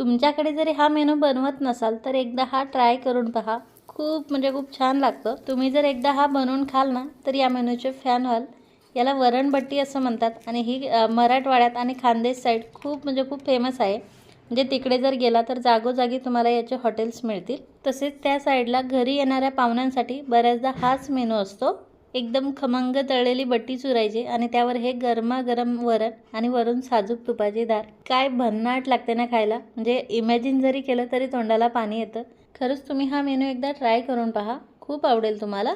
तुमच्याकडे जरी हा मेनू बनवत नसाल तर एकदा हा ट्राय करून पहा. खूप म्हणजे खूप छान लागतं. तुम्ही जर एकदा हा बनवून खाल ना तर या मेनूचे फॅन व्हाल याला वरणबट्टी असं म्हणतात आणि ही मराठवाड्यात आणि खानदेश साईड खूप म्हणजे खूप फेमस आहे. म्हणजे तिकडे जर गेला तर जागोजागी तुम्हाला याचे हॉटेल्स मिळतील. तसेच त्या साईडला घरी येणाऱ्या पाहुण्यांसाठी बऱ्याचदा हाच मेनू असतो. एकदम खमंग तळलेली बट्टी चुरायची आणि त्यावर हे गरमागरम वरण आणि वरून साजूक तुपाची दार. काय भन्नाट लागते ना खायला? म्हणजे इमॅजिन जरी केलं तरी तोंडाला पाणी येतं. खरंच तुम्ही हा मेनू एकदा ट्राय करून पहा. खूप आवडेल तुम्हाला.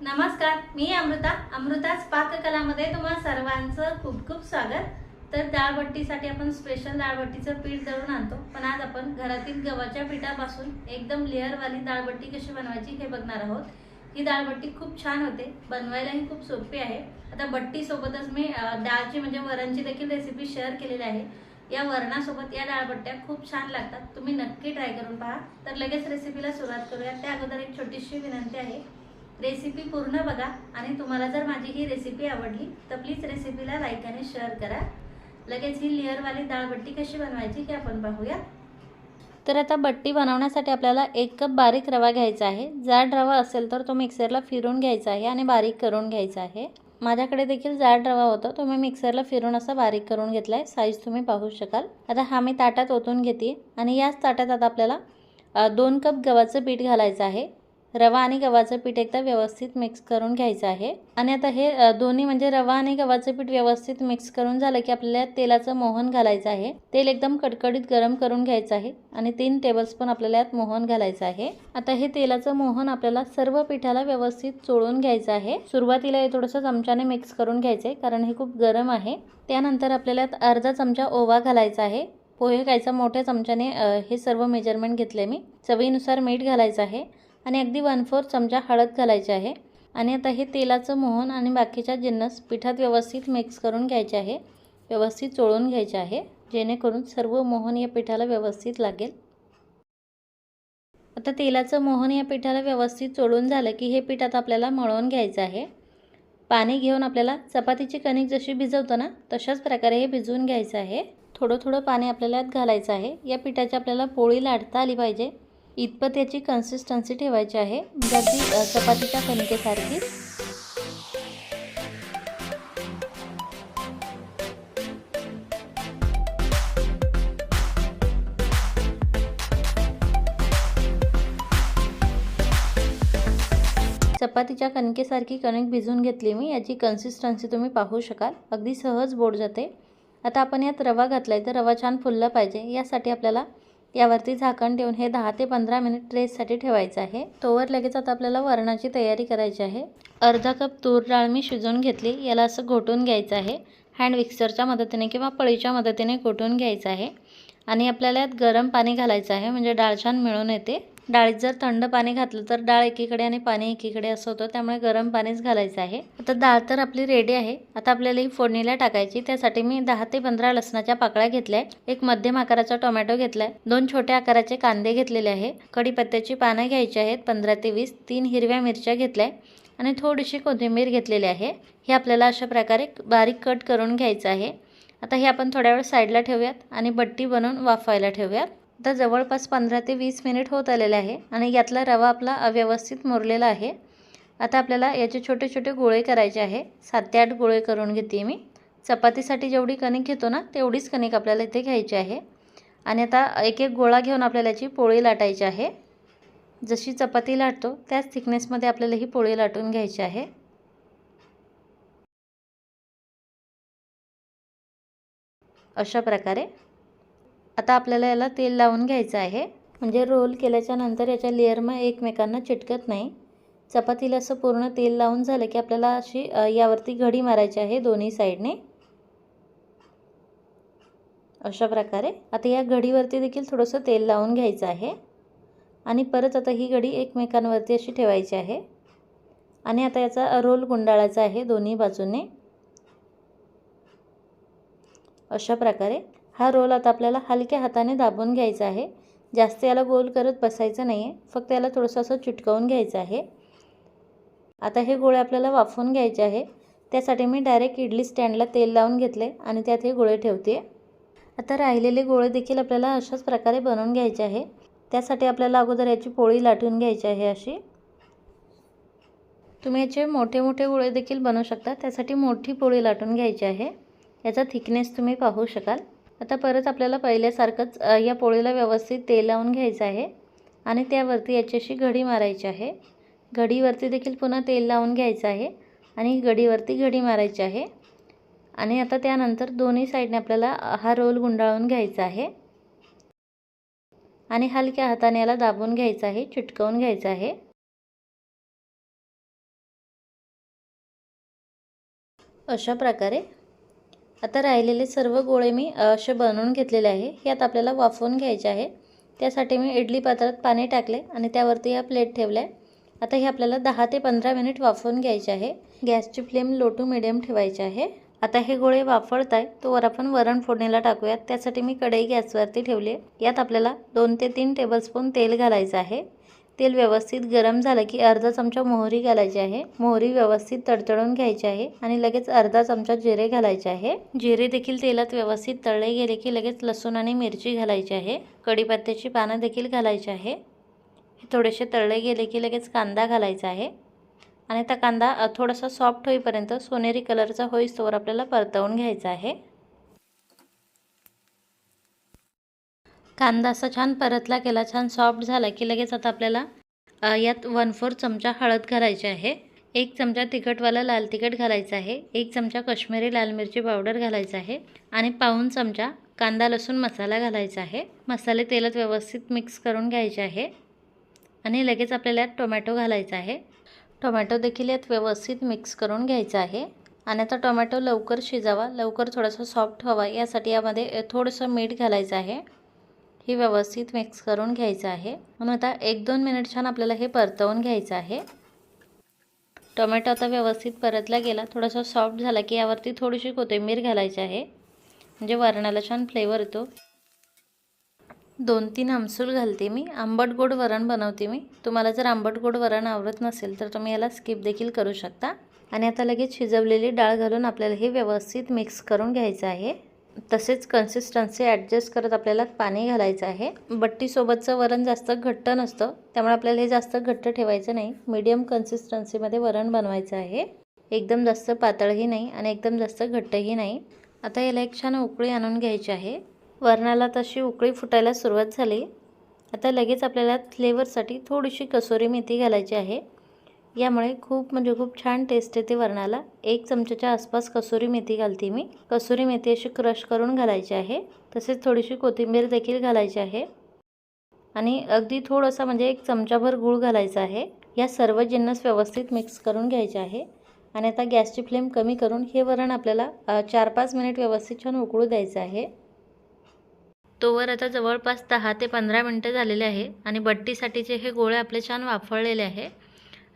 नमस्कार मी अमृता. अमृताच पाककलामध्ये तुम्हा सर्वांचं खूप खूप स्वागत. तर डाळबट्टीसाठी आपण स्पेशल डाळबट्टीचं पीठ दळून आणतो. पण आज आपण घरातील गव्हाच्या पिठापासून एकदम लेअरवाली डाळबट्टी कशी बनवायची हे बघणार आहोत. ही दाळबट्टी खूप छान होते. बनवायलाही खूप सोपी आहे. आता बट्टीसोबतच मी डाळची म्हणजे वरणची देखील रेसिपी शेअर केलेली आहे. या वरणासोबत या डाळबट्ट्या खूप छान लागतात. तुम्ही नक्की ट्राय करून पहा. तर लगेच रेसिपीला सुरुवात करूया. त्या अगोदर एक छोटीशी विनंती आहे. रेसिपी पूर्ण बघा आणि तुम्हाला जर माझी ही रेसिपी आवडली तर प्लीज रेसिपीला लाईक आणि शेअर करा. लगेच ही लेअरवाली डाळबट्टी कशी बनवायची हे आपण पाहूया. तर आता बट्टी बनवण्यासाठी आपल्याला एक कप बारीक रवा घ्यायचा आहे. जाड रवा असेल तर तो मिक्सरला फिरून घ्यायचा आहे आणि बारीक करून घ्यायचा आहे. माझ्याकडे देखील जाड रवा होता तो मी मिक्सरला फिरून असा बारीक करून घेतला आहे साईज तुम्ही पाहू शकाल. आता हा मी ताटात ओतून घेते आणि याच ताटात आता आपल्याला दोन कप गव्हाचं पीठ घालायचं आहे. रवा आणि गव्हाचं पीठ एकदा व्यवस्थित मिक्स करून घ्यायचं आहे. आणि आता हे दोन्ही म्हणजे रवा आणि गव्हाचं पीठ व्यवस्थित मिक्स करून झालं की आपल्याला तेलाचं मोहन घालायचं आहे. तेल एकदम कडकडीत गरम करून घ्यायचं आहे आणि तीन टेबलस्पून आपल्याला यात मोहन घालायचं आहे. आता हे तेलाचं मोहन आपल्याला सर्व पिठाला व्यवस्थित चोळून घ्यायचं आहे. सुरुवातीला हे थोडंसं चमच्याने मिक्स करून घ्यायचं आहे कारण हे खूप गरम आहे. त्यानंतर आपल्याला यात अर्धा चमचा ओवा घालायचा आहे. पोहे खायचा मोठ्या चमच्याने हे सर्व मेजरमेंट घेतले मी. चवीनुसार मीठ घालायचं आहे. आणि अगदी वन फोर चमचा हळद घालायची आहे. आणि आता हे तेलाचं मोहन आणि बाकीच्या जिन्नस पिठात व्यवस्थित मिक्स करून घ्यायचे आहे. व्यवस्थित चोळून घ्यायचे आहे. जेणेकरून सर्व मोहन या पिठाला व्यवस्थित लागेल. आता तेलाचं मोहन या पिठाला व्यवस्थित चोळून झालं की हे पीठ आता आपल्याला मळवून घ्यायचं आहे. पाणी घेऊन आपल्याला चपातीची कणिक जशी भिजवतो ना तशाच प्रकारे हे भिजवून घ्यायचं आहे. थोडं थोडं पाणी आपल्याला यात घालायचं आहे. या पिठाची आपल्याला पोळी लाटता आली पाहिजे. इतपत याची कन्सिस्टन्सी ठेवायची आहे. म्हणजे अगदी चपातीच्या कणकेसारखी. चपातीच्या कणकेसारखी कणिक भिजून घेतली मी. याची कन्सिस्टन्सी तुम्ही पाहू शकाल. अगदी सहज बोट जाते. आता आपण यात रवा घातला आहे तर रवा छान फुलला पाहिजे. यासाठी आपल्याला यावरती झाकण ठेवून हे दहा ते पंधरा मिनिट रेस्टसाठी ठेवायचं आहे. तोवर लगेच आता आपल्याला वरणाची तयारी करायची आहे. अर्धा कप तूर डाळ मी शिजवून घेतली. याला असं घोटून घ्यायचं आहे. हँड मिक्सरच्या मदतीने किंवा पळीच्या मदतीने घोटून घ्यायचं आहे. आणि आपल्याला यात गरम पाणी घालायचं आहे. म्हणजे डाळ छान मिळून येते. डाळीत जर थंड पाणी घातलं तर डाळ एकीकडे आणि पाणी एकीकडे असं होतं त्यामुळे गरम पाणीच घालायचं आहे. आता डाळ तर आपली रेडी आहे. आता आपल्याला ही फोडणीला टाकायची. त्यासाठी मी दहा ते पंधरा लसणाच्या पाकळ्या घेतल्या एक मध्यम आकाराचा टोमॅटो घेतलाय. दोन छोट्या आकाराचे कांदे घेतलेले आहे. कढीपत्त्याची पानं घ्यायची आहेत. पंधरा ते वीस. तीन हिरव्या मिरच्या घेतल्या आणि थोडीशी कोथिंबीर घेतलेली आहे. हे आपल्याला अशा प्रकारे बारीक कट करून घ्यायचं आहे. आता हे आपण थोड्या वेळ साईडला ठेवूयात आणि बट्टी बनवून वाफवायला ठेवूयात. आता जवळपास पंधरा ते वीस मिनिट होत आलेले आहे आणि यातला रवा आपला अव्यवस्थित मुरलेला आहे. आता आपल्याला याचे छोटे छोटे गोळे करायचे आहे. सात ते आठ गोळे करून घेते मी. चपातीसाठी जेवढी कणिक घेतो ना तेवढीच कणिक आपल्याला इथे घ्यायची आहे. आणि आता एक एक गोळा घेऊन आपल्याला याची पोळी लाटायची आहे. जशी चपाती लाटतो त्याच थिकनेसमध्ये आपल्याला ही पोळी लाटून घ्यायची आहे. अशा प्रकारे आता आपल्याला याला तेल लावून घ्यायचं आहे. म्हणजे रोल केल्याच्यानंतर याच्या लेअर मग एकमेकांना चिटकत नाही. चपातीला असं पूर्ण तेल लावून झालं की आपल्याला अशी यावरती घडी मारायची आहे दोन्ही साईडने अशा प्रकारे. आता या घडीवरती देखील थोडंसं तेल लावून घ्यायचं आहे. आणि परत आता ही घडी एकमेकांवरती अशी ठेवायची आहे. आणि आता याचा रोल गुंडाळायचा आहे दोन्ही बाजूने. अशा प्रकारे. हा रोल आता आपल्याला हलक्या हाताने दाबून घ्यायचा आहे. जास्त याला गोल करत बसायचं नाही आहे फक्त याला थोडंसं असं चिटकवून घ्यायचं आहे. आता हे गोळे आपल्याला वाफवून घ्यायचे आहे. त्यासाठी मी डायरेक्ट इडली स्टँडला तेल लावून घेतले आणि त्यात हे गोळे ठेवते. आता राहिलेले गोळे देखील आपल्याला अशाच प्रकारे बनवून घ्यायचे आहे. त्यासाठी आपल्याला अगोदर याची पोळी लाटून घ्यायची आहे अशी. तुम्ही याचे मोठे मोठे गोळे देखील बनवू शकता. त्यासाठी मोठी पोळी लाटून घ्यायची आहे. याचा थिकनेस तुम्ही पाहू शकाल. आता परत आपल्याला पहिल्यासारखंच या पोळीला व्यवस्थित तेल लावून घ्यायचं आहे. आणि त्यावरती याची अशी घडी मारायची आहे. घडीवरती देखील पुन्हा तेल लावून घ्यायचं आहे. आणि घडीवरती घडी मारायची आहे. आणि आता त्यानंतर दोन्ही साईडने आपल्याला हा रोल गुंडाळून घ्यायचा आहे. आणि हलक्या हाताने याला दाबून घ्यायचं आहे चिटकवून घ्यायचं आहे. अशा प्रकारे आता राहिलेले सर्व गोळे मी असे बनवून घेतलेले आहे. यात आपल्याला वाफवून घ्यायचे आहे. त्यासाठी मी इडली पात्रात पाणी टाकले आणि त्यावरती या प्लेट ठेवला आहे आता हे आपल्याला दहा ते पंधरा मिनिट वाफवून घ्यायचे आहे. गॅसची फ्लेम लो टू मिडियम ठेवायची आहे. आता हे गोळे वाफळत आहे तोवर आपण वरण फोडणीला टाकूयात. त्यासाठी मी कढई गॅसवरती ठेवली आहे. यात आपल्याला दोन ते तीन टेबलस्पून तेल घालायचं आहे. तेल व्यवस्थित गरम झालं की अर्धा चमचा मोहरी घालायची आहे. मोहरी व्यवस्थित तडतडून घ्यायची आहे आणि लगेच अर्धा चमचा जिरे घालायचे आहे. जिरे देखील तेलात व्यवस्थित तळले गेले की लगेच लसूण आणि मिरची घालायची आहे. कढीपत्त्याची पानं देखील घालायची आहे. हे थोडेसे तळले गेले की लगेच कांदा घालायचा आहे. आणि त्या कांदा थोडासा सॉफ्ट होईपर्यंत सोनेरी कलरचा होईस्तोवर आपल्याला परतवून घ्यायचा आहे. कांदा असा छान परतला गेला छान सॉफ्ट झाला की लगेच आता आपल्याला यात वन फोर चमचा हळद घालायची आहे. एक चमचा तिखटवाला लाल तिखट घालायचं आहे. एक चमचा कश्मीरी लाल मिरची पावडर घालायचं आहे. आणि पाऊन चमचा कांदा लसूण मसाला घालायचा आहे. मसाले तेलात व्यवस्थित मिक्स करून घ्यायचे आहे. आणि लगेच आपल्याला यात टोमॅटो घालायचा आहे. टोमॅटो देखील यात व्यवस्थित मिक्स करून घ्यायचा आहे. आणि आता टोमॅटो लवकर शिजावा लवकर थोडासा सॉफ्ट व्हावा. यासाठी यामध्ये थोडंसं मीठ घालायचं आहे. हे व्यवस्थित मिक्स करून घ्यायचं आहे. म्हणून आता एक दोन मिनिट छान आपल्याला हे परतवून घ्यायचं आहे. टोमॅटो आता व्यवस्थित परतला गेला. थोडासा सॉफ्ट झाला की यावरती थोडीशी कोथिंबीर घालायची आहे. म्हणजे वरणाला छान फ्लेवर येतो. दोन तीन आमसूल घालते मी. आंबट गोड वरण बनवते मी. तुम्हाला जर आंबट गोड वरण आवडत नसेल तर तुम्ही याला स्किप देखील करू शकता. आणि आता लगेच शिजवलेली डाळ घालून आपल्याला हे व्यवस्थित मिक्स करून घ्यायचं आहे. तसेच कन्सिस्टन्सी ॲडजस्ट करत आपल्याला पाणी घालायचं आहे. बट्टीसोबतचं वरण जास्त घट्ट नसतं. त्यामुळे आपल्याला हे जास्त घट्ट ठेवायचं नाही. मीडियम कन्सिस्टन्सीमध्ये वरण बनवायचं आहे. एकदम जास्त पातळही नाही आणि एकदम जास्त घट्टही नाही. आता याला एक छान उकळी आणून घ्यायची आहे. वरणाला तशी उकळी फुटायला सुरुवात झाली. आता लगेच आपल्याला फ्लेवरसाठी थोडीशी कसुरी मेथी घालायची आहे. यामुळे खूप म्हणजे खूप छान टेस्ट येते वरणाला. एक चमच्याच्या आसपास कसुरी मेथी घालते मी. कसुरी मेथी अशी क्रश करून घालायची आहे. तसेच थोडीशी कोथिंबीर देखील घालायची आहे. आणि अगदी थोडासा म्हणजे एक चमचाभर गूळ घालायचा आहे. या सर्व जिन्नस व्यवस्थित मिक्स करून घ्यायचे आहे. आणि आता गॅसची फ्लेम कमी करून हे वरण आपल्याला चार पाच मिनिट व्यवस्थित छान उकळू द्यायचं आहे. तोवर आता जवळपास दहा ते पंधरा मिनटं झालेले आहे. आणि बट्टीसाठीचे हे गोळे आपले छान वाफळलेले आहे.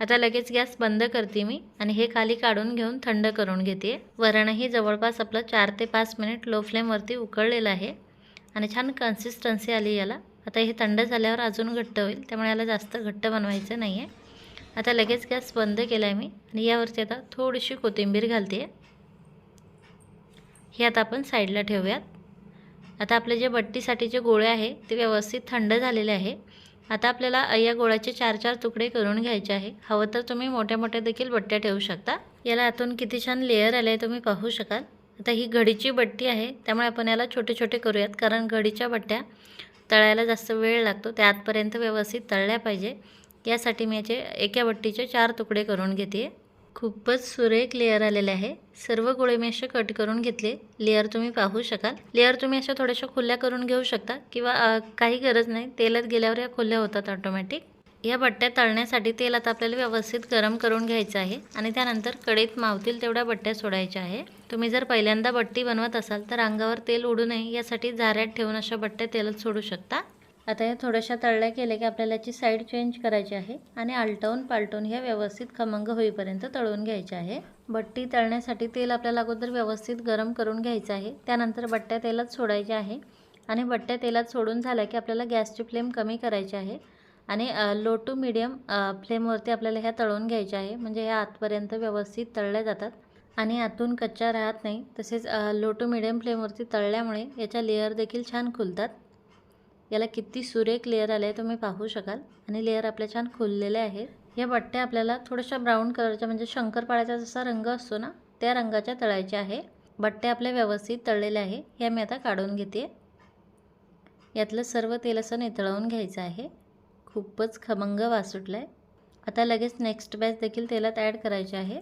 आता लगेच गॅस बंद करते मी आणि हे खाली काढून घेऊन थंड करून घेते. वरणही जवळपास आपलं चार ते पाच मिनिट लो फ्लेमवरती उकळलेलं आहे आणि छान कन्सिस्टन्सी आली याला. आता हे थंड झाल्यावर अजून घट्ट होईल त्यामुळे याला जास्त घट्ट बनवायचं नाही आहे आता लगेच गॅस बंद केला आहे मी आणि यावरती आता थोडीशी कोथिंबीर घालते. हे आता आपण साईडला ठेवूयात. आता आपले जे बट्टीसाठीचे गोळे आहे ते व्यवस्थित थंड झालेले आहे. आता आपल्याला या गोळ्याचे चार चार तुकडे करून घ्यायचे आहे. हवं तर तुम्ही मोठ्या मोठ्या देखील बट्ट्या ठेवू शकता. याला आतून किती छान लेअर आले आहे तुम्ही पाहू शकाल. आता ही घडीची बट्टी आहे त्यामुळे आपण याला छोटे छोटे करूयात कारण घडीच्या बट्ट्या तळायला जास्त वेळ लागतो. त्या आतपर्यंत व्यवस्थित तळल्या पाहिजे. यासाठी मी याचे एका बट्टीचे चार तुकडे करून घेते खूपच सुरेख लेअर आलेले आहे. सर्व गोळे मी असे कट करून घेतले. लेअर तुम्ही पाहू शकाल. लेअर तुम्ही अशा थोड्याशा खुल्या करून घेऊ शकता किंवा काही गरज नाही. तेलात गेल्यावर या खुल्या होतात ऑटोमॅटिक या बट्ट्या तळण्यासाठी तेल आता आपल्याला व्यवस्थित गरम करून घ्यायचं आहे आणि त्यानंतर कढईत मावतील तेवढ्या बट्ट्या सोडायच्या आहे. तुम्ही जर पहिल्यांदा बट्टी बनवत असाल तर अंगावर तेल उडू नये. यासाठी झाऱ्यात ठेवून अशा बट्ट्या तेलात सोडू शकता. आता या थोड्याशा तळल्या केल्या की आपल्याला याची साईड चेंज करायची आहे आणि आलटवून पालटून ह्या व्यवस्थित खमंग होईपर्यंत तळून घ्यायचे आहे. बट्टी तळण्यासाठी तेल आपल्याला अगोदर व्यवस्थित गरम करून घ्यायचं आहे. त्यानंतर बट्ट्या तेलात सोडायचे आहे आणि बट्ट्या तेलात सोडून झाल्या की आपल्याला गॅसची फ्लेम कमी करायची आहे आणि लो टू मिडियम फ्लेमवरती आपल्याला ह्या तळून घ्यायच्या आहे. म्हणजे ह्या आतपर्यंत व्यवस्थित तळल्या जातात आणि आतून कच्चा राहत नाही. तसेच लो टू मिडियम फ्लेमवरती तळल्यामुळे याच्या लेअर देखील छान खुलतात. याला किती सुरेख लेअर आले आहे तुम्ही पाहू शकाल. आणि लेअर आपल्या छान खुललेले आहेत. या बट्ट्या आपल्याला थोड्याशा ब्राऊन कलरच्या म्हणजे शंकरपाळ्याचा जसा रंग असतो ना त्या रंगाच्या तळायच्या आहे. बट्टे आपल्या व्यवस्थित तळलेले आहे. हे मी आता काढून घेते. यातलं सर्व तेल असं नितळवून घ्यायचं आहे. खूपच खमंग वास सुटला आहे आता लगेच नेक्स्ट बॅच देखील तेलात ॲड करायचे आहे.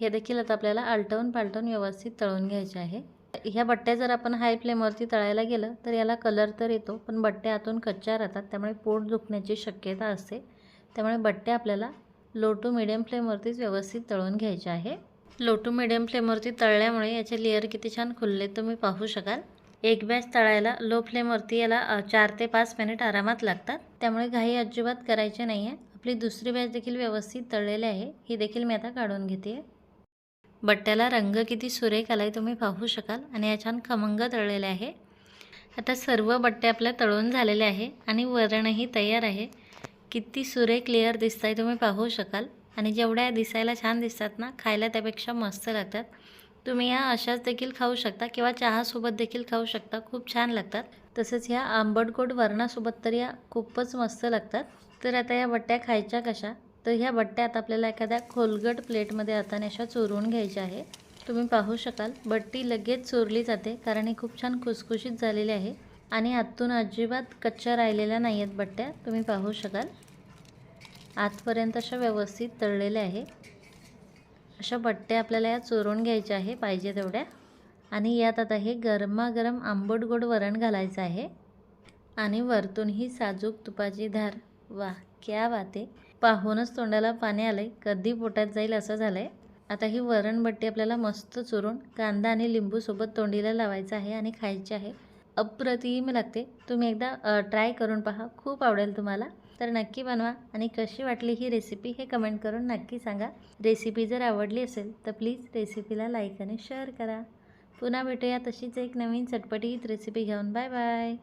हे देखील आता आपल्याला आलटवून पालटवून व्यवस्थित तळून घ्यायचे आहे. ह्या बट्ट्या जर आपण हाय फ्लेमवरती तळायला गेलं तर याला कलर तर येतो पण बट्ट्या आतून कच्च्या राहतात त्यामुळे पोट दुखण्याची शक्यता असते. त्यामुळे बट्ट्या आपल्याला लो टू मिडियम फ्लेमवरतीच व्यवस्थित तळून घ्यायचे आहे. लो टू मिडियम फ्लेमवरती तळल्यामुळे याचे लेअर किती छान खुलले तुम्ही पाहू शकाल. एक बॅच तळायला लो फ्लेमवरती याला चार ते पाच मिनिट आरामात लागतात. त्यामुळे घाई अजिबात करायची नाही आहे आपली दुसरी बॅच देखील व्यवस्थित तळलेली आहे. ही देखील मी आता काढून घेते बट्ट्याला रंग किती सुरेख आला आहे तुम्ही पाहू शकाल. आणि या छान खमंग तळलेले आहे. आता सर्व बट्टे आपल्या तळून झालेले आहे आणि वरणही तयार आहे. किती सुरेख लेअर दिसत आहे तुम्ही पाहू शकाल. आणि जेवढ्या दिसायला छान दिसतात ना खायला त्यापेक्षा मस्त लागतात. तुम्ही ह्या अशाच देखील खाऊ शकता किंवा चहासोबत देखील खाऊ शकता खूप छान लागतात. तसंच ह्या आंबटगोड वरणासोबत तर या खूपच मस्त लागतात. तर आता या बट्ट्या खायच्या कशा? तर ह्या बट्ट्यात आपल्याला एखाद्या खोलगट प्लेटमध्ये आता अशा चोरून घ्यायच्या आहे. तुम्ही पाहू शकाल. बट्टी लगेच चोरली जाते कारण ही खूप छान खुसखुशीत झालेली आहे आणि आतून अजिबात कच्च्या राहिलेल्या नाही आहेत बट्ट्या. तुम्ही पाहू शकाल. आतपर्यंत अशा व्यवस्थित तळलेल्या आहे. अशा बट्ट्या आपल्याला या चोरून घ्यायच्या आहे पाहिजे तेवढ्या. आणि यात आता हे गरमागरम आंबट गोड वरण घालायचं आहे. आणि वरतून ही साजूक तुपाची धार. वा क्या वाते पाहूनच तोंडाला पाणी आलं आहे कधी पोटात जाईल असं झालं आहे आता ही वरणबट्टी आपल्याला मस्त चुरून कांदा आणि लिंबूसोबत तोंडीला लावायचं आहे आणि खायची आहे. अप्रतिम लागते. तुम्ही एकदा ट्राय करून पहा. खूप आवडेल तुम्हाला. तर नक्की बनवा आणि कशी वाटली ही रेसिपी हे कमेंट करून नक्की सांगा. रेसिपी जर आवडली असेल तर प्लीज रेसिपीला लाईक आणि शेअर करा. पुन्हा भेटूया तशीच एक नवीन चटपटीत रेसिपी घेऊन. Bye bye.